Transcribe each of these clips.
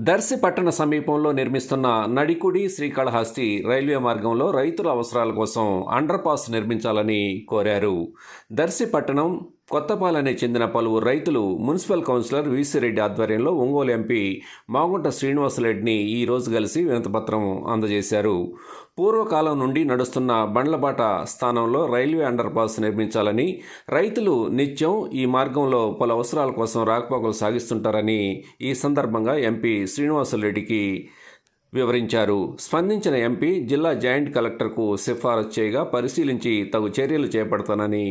దర్శి పట్టణ సమీపంలో నిర్మిస్తున్న నడికుడి శ్రీకాళహస్తి రైల్వే మార్గంలో రైతుల అవసరాల కోసం అండర్పాస్ నిర్మించాలని కోరారు. దర్శి పట్టణం కొత్తపాలెనికి చెందిన పలువురు రైతులు మున్సిపల్ కౌన్సిలర్ వీసిరెడ్డి ఆధ్వర్యంలో ఒంగోలు ఎంపీ మాగుంట శ్రీనివాసరెడ్డిని ఈ రోజు కలిసి వినతిపత్రం అందజేశారు. పూర్వకాలం నుండి నడుస్తున్న బండ్లబాట స్థానంలో రైల్వే అండర్పాస్ నిర్మించాలని రైతులు నిత్యం ఈ మార్గంలో పలు అవసరాల కోసం రాకపోకలు సాగిస్తుంటారని ఈ సందర్భంగా ఎంపీ శ్రీనివాసరెడ్డికి వివరించారు. స్పందించిన ఎంపీ జిల్లా జాయింట్ కలెక్టర్కు సిఫారసు చేయగా పరిశీలించి తగు చర్యలు చేపడతానని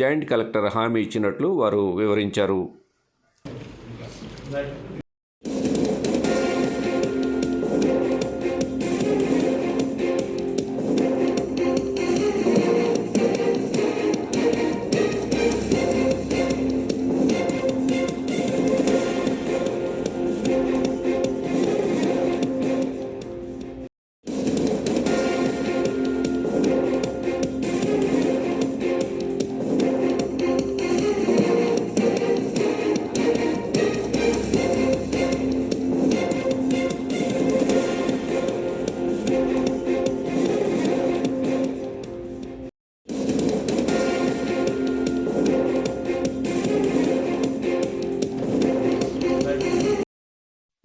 జాయింట్ కలెక్టర్ హామీ ఇచ్చినట్లు వారు వివరించారు.